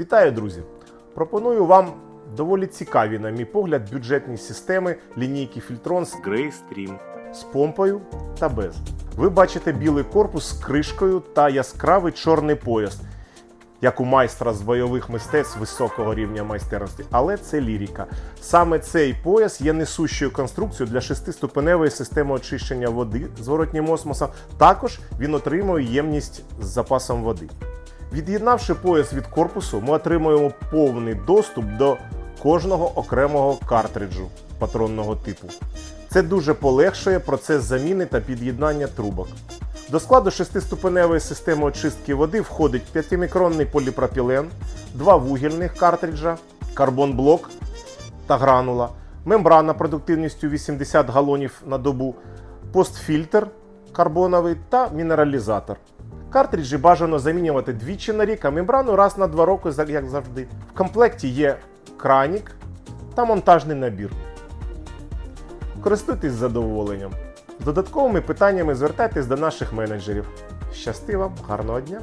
Вітаю, друзі! Пропоную вам доволі цікаві, на мій погляд, бюджетні системи лінійки Filtron з Grey з помпою та без. Ви бачите білий корпус з кришкою та яскравий чорний пояс, як у майстра з бойових мистецтв високого рівня майстерності. Але це лірика. Саме цей пояс є несущою конструкцією для шестиступеневої системи очищення води зворотнім осмосом. Також він отримує ємність з запасом води. Від'єднавши пояс від корпусу, ми отримуємо повний доступ до кожного окремого картриджу патронного типу. Це дуже полегшує процес заміни та під'єднання трубок. До складу шестиступеневої системи очистки води входить 5-мікронний поліпропілен, два вугільних картриджа, карбон-блок та гранула, мембрана продуктивністю 80 галонів на добу, постфільтр карбоновий та мінералізатор. Картриджі бажано замінювати двічі на рік, а мембрану раз на два роки, як завжди. В комплекті є кранік та монтажний набір. Користуйтесь задоволенням. З додатковими питаннями звертайтесь до наших менеджерів. Щасти вам, гарного дня!